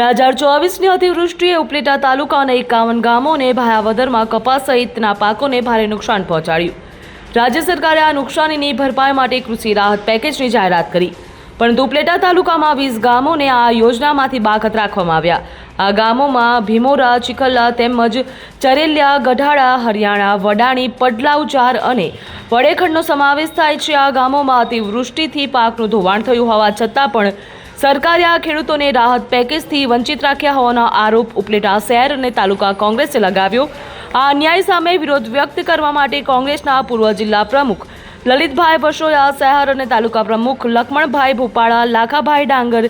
બે હજાર ચોવીસની અતિવૃષ્ટિએ ઉપલેટા તાલુકાના એકાવન ગામોને ભાયાવદરમાં કપાસ સહિતના પાકોને ભારે નુકસાન પહોંચાડ્યું. રાજ્ય સરકારે આ નુકસાનીની ભરપાઈ માટે કૃષિ રાહત પેકેજની જાહેરાત કરી. પરંતુ ઉપલેટા તાલુકામાં વીસ ગામોને આ યોજનામાંથી બાકાત રાખવામાં આવ્યા. આ ગામોમાં ભીમોરા ચિખલ્લા તેમજ ચરેલિયા, ગઢાળા, હરિયાણા, વડાણી પડલાઉચાર અને વડેખંડનો સમાવેશ થાય છે. આ ગામોમાં અતિવૃષ્ટિથી પાકનું ધોવાણ થયું હોવા છતાં પણ સરકારે આ ખેડૂતોને રાહત પેકેજથી વંચિત રાખ્યા હોવાનો આરોપ ઉપલેટા શહેર અને તાલુકા કોંગ્રેસે લગાવ્યો. આ અન્યાય સામે વિરોધ વ્યક્ત કરવા માટે કોંગ્રેસના પૂર્વ જિલ્લા પ્રમુખ લલિતભાઈ વસોયા, શહેર અને તાલુકા પ્રમુખ લક્ષ્મણભાઈ ભોપાળા, લાખાભાઈ ડાંગર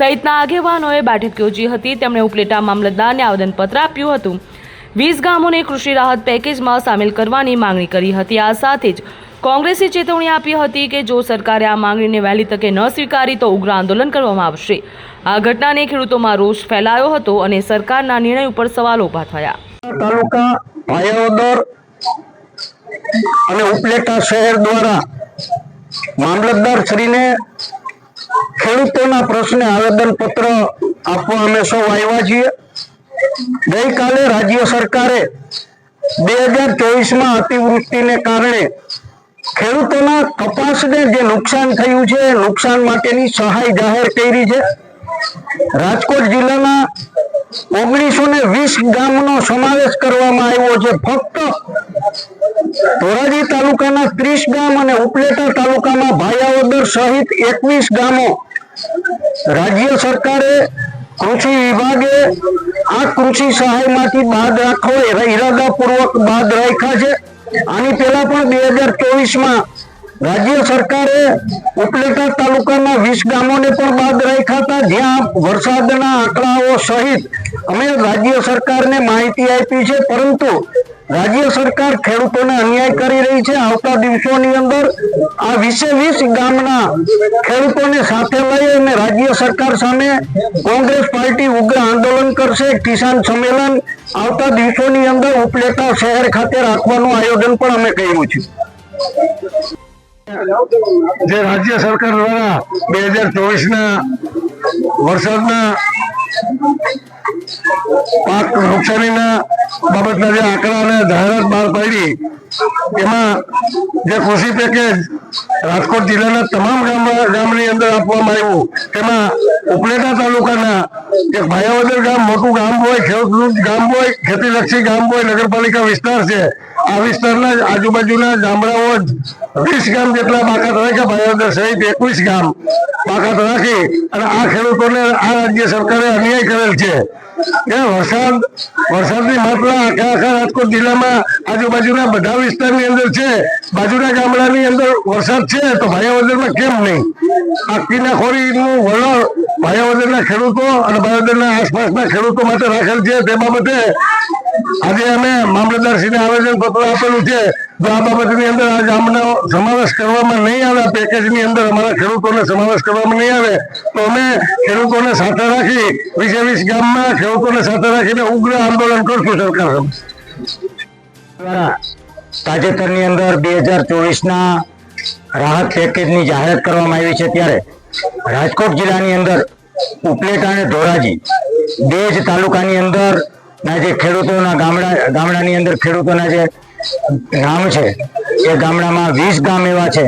સહિતના આગેવાનોએ બેઠક યોજી હતી. તેમણે ઉપલેટા મામલતદારને આવેદનપત્ર આપ્યું હતું. વીસ ગામોને કૃષિ રાહત પેકેજમાં સામેલ કરવાની માંગણી કરી હતી. આ સાથે જ કોંગ્રેસે ચેતવણી આપી હતી કે જો સરકારે આ માંગણીને વહેલી તકે ન સ્વીકારી તો ઉગ્ર આંદોલન કરવામાં આવશે. આ ઘટનાને ખેડૂતોમાં રોષ ફેલાયો હતો અને સરકારના નિર્ણય ઉપર સવાલો ઊભા થયા. તાલુકા ભાયાવદર અને ઉપલેટા શહેર દ્વારા મામલતદાર શ્રીને ખેડૂતોના પ્રશ્ને આવેદન પત્ર આપવા અમે સૌ આવ્યા છીએ. ગઈકાલે રાજ્ય સરકારે બે હજાર ચોવીસમાં અતિવૃષ્ટિને કારણે ખેડૂતોના કપાસને જે નુકસાન થયું છે, નુકસાન માટેની સહાય જાહેર કરી છે. રાજકોટ જિલ્લાના ઓગણીસો ને વીસ ગામનો સમાવેશ કરવામાં આવ્યો છે. ફક્ત ધોરાજી તાલુકાના ત્રીસ ગામ અને ઉપલેટા તાલુકામાં ભાયાવદર સહિત એકવીસ ગામો રાજ્ય સરકારે કૃષિ વિભાગે આ કૃષિ સહાયમાંથી બાદ રાખવા ઈરાદાપૂર્વક બાદ રાખ્યા છે. આની પહેલા પણ બે હજાર ચોવીસમાં રાજ્ય સરકારે ઉપલેટા તાલુકાના વીસ ગામોને પણ બાદ રાખ્યા હતા, જ્યાં વરસાદના આંકડાઓ સહિત અમે રાજ્ય સરકારને માહિતી આપી છે, પરંતુ રાજ્ય સરકાર ખેડૂતોને અન્યાય કરી રહી છે. આવતા દિવસોની અંદર આ વીસે વીસ ગામના ખેડૂતોને સાથે લઈ અને રાજ્ય સરકાર સામે કોંગ્રેસ પાર્ટી ઉગ્ર આંદોલન કરશે. કિસાન સંમેલન આવતા દિવસોની અંદર ઉપલેટા શહેર ખાતે રાખવાનું આયોજન પણ અમે કર્યું છે. જે રાજ્ય સરકાર દ્વારા બે હજાર ચોવીસના વરસાદના પાક નુકસાનીના બાબતના જે આંકડા અને જાહેરાત બહાર પાડી, એમાં જે કૃષિ પેકેજ રાજકોટ જિલ્લાના તમામ ગામ ગામની અંદર આપવામાં આવ્યું, તેમાં ઉપલેટા તાલુકાના એક ભાયાવદર ગામ, મોટું ગામ હોય, ખેડૂત ગામ હોય, ખેતીલક્ષી ગામ હોય, નગરપાલિકા વિસ્તાર છે. આ વિસ્તારના આજુબાજુના ગામડાઓ વીસ ગામ જેટલા બાકાત રાખ્યા ભાયાવદર સહિત એકવીસ ગામ બાકાત રાખી અને આ ખેડૂતોને આ રાજ્ય સરકારે અન્યાય કરેલ છે. વરસાદ, વરસાદની માત્રા આખા આખા રાજકોટ જિલ્લામાં આજુબાજુના બધા વિસ્તારની અંદર છે. બાજુના ગામડાની અંદર વરસાદ છે તો ભાયાવદરમાં કેમ નહીં? આ કિનાખોરીનું વલણ ભાયાવદરના ખેડૂતો અને ભાયાવદરના આસપાસના ખેડૂતો માટે રાખેલ છે. તે બાબતે આજે અમે મામલતદારશ્રીને આવેદન પત્ર આપેલું છે. જો આ બાબતની અંદર આજે અમને સમાવેશ કરવામાં નહીં આવે પેકેજની અંદર અમારા ખેડૂતોને સમાવેશ કરવામાં નહીં આવે, તો અમે ખેડૂતોને સાથે રાખી વીસે વીસ ગામમાં ખેડૂતોને સાથે રાખીને ઉગ્ર આંદોલન કરશું સરકાર દ્વારા તાજેતરની અંદર બે હજાર ચોવીસના રાહત પેકેજની જાહેરાત કરવામાં આવી છે ત્યારે રાજકોટ જિલ્લાની અંદર ઉપલેટા અને ધોરાજી બે જ તાલુકાની અંદર ના, જે ખેડૂતોના ગામડા, ગામડાની અંદર ખેડૂતોના જે ગામ છે, એ ગામડામાં વીસ ગામ એવા છે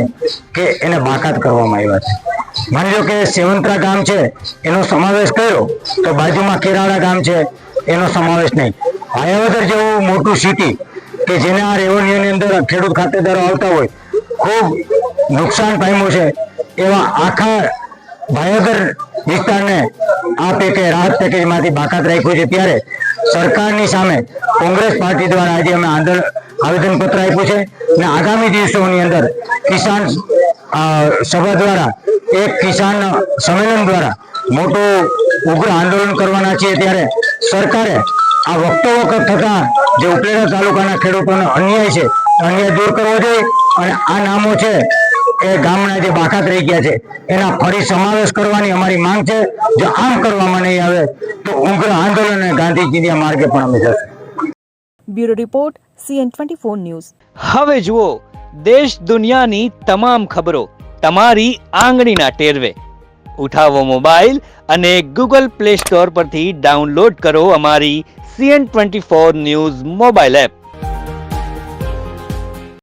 કે એને બાકાત કરવામાં આવ્યા છે. માની લો કે સેવંતરા ગામ છે, એનો સમાવેશ કર્યો, તો બાજુમાં કેરાળા ગામ છે, એનો સમાવેશ નહીં. હાયાવદર જેવું મોટું સિટી કે જેના રેવન્યુની અંદર ખેડૂત ખાતેદારો આવતા હોય, ખૂબ નુકસાન પામ્યું છે, એવા આખા ભાયાવદર વિસ્તારને આ પેકેજ રાહત પેકેજમાંથી બાકાત રાખ્યું છે. ત્યારે સરકારની સામે કોંગ્રેસ પાર્ટી દ્વારા આજે અમે આંદોલન આવેદનપત્ર આપ્યું છે અને આગામી દિવસોની અંદર કિસાન સભા દ્વારા એક કિસાન સંમેલન દ્વારા મોટું ઉગ્ર આંદોલન કરવાના છીએ ત્યારે સરકારે આ વખતો વખત થતા જે ઉપલેટા તાલુકાના ખેડૂતોનો અન્યાય છે, અન્યાય દૂર કરવો જોઈએ અને આ નામો છે એ ગામના જે બાકાત રહી ગયા છે એના ફરી સમાવેશ કરવાની અમારી માંગ છે. જો આમ કરવામાં નહીં આવે તો ઉગ્ર આંદોલન અને ગાંધીજીના માર્ગે પણ અમે જશું. Bureau report CN twenty four news. હવે જુઓ દેશ દુનિયાની તમામ ખબરો તમારી આંગળીના ટેરવે. ઉઠાવો મોબાઈલ અને ગૂગલ પ્લે સ્ટોર પરથી ડાઉનલોડ કરો અમારી CN twenty four news mobile app.